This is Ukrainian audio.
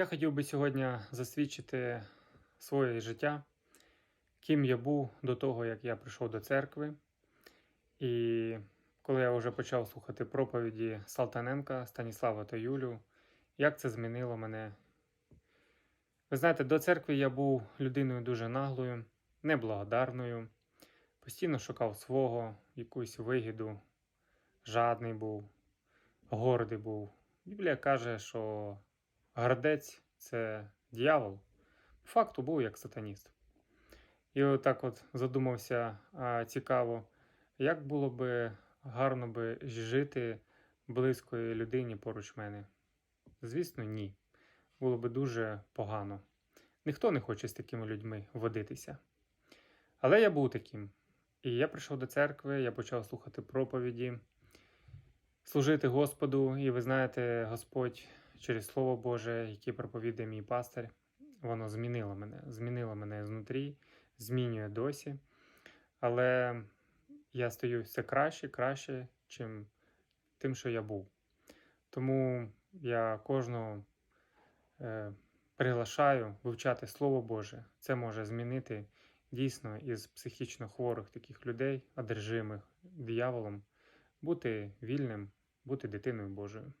Я хотів би сьогодні засвідчити своє життя, ким я був до того, як я прийшов до церкви. І коли я вже почав слухати проповіді Салтаненка, Станіслава та Юлю, як це змінило мене. Ви знаєте, до церкви я був людиною дуже наглою, неблагодарною, постійно шукав свого, якусь вигіду, жадний був, гордий був. Біблія каже, що Гардець це дьявол. По факту був як сатаніст. І отак от задумався а, цікаво, як було би гарно би жити близької людині поруч мене. Звісно, ні. Було би дуже погано. Ніхто не хоче з такими людьми водитися. Але я був таким. І я прийшов до церкви, я почав слухати проповіді, служити Господу, і ви знаєте, Господь через Слово Боже, яке проповідає мій пастир, воно змінило мене, змінило мене знутрі, змінює досі. Але я стаю все краще, краще, чим тим, що я був. Тому я кожного е, приглашаю вивчати Слово Боже. Це може змінити дійсно із психічно хворих таких людей, одержимих дияволом, бути вільним, бути дитиною Божою.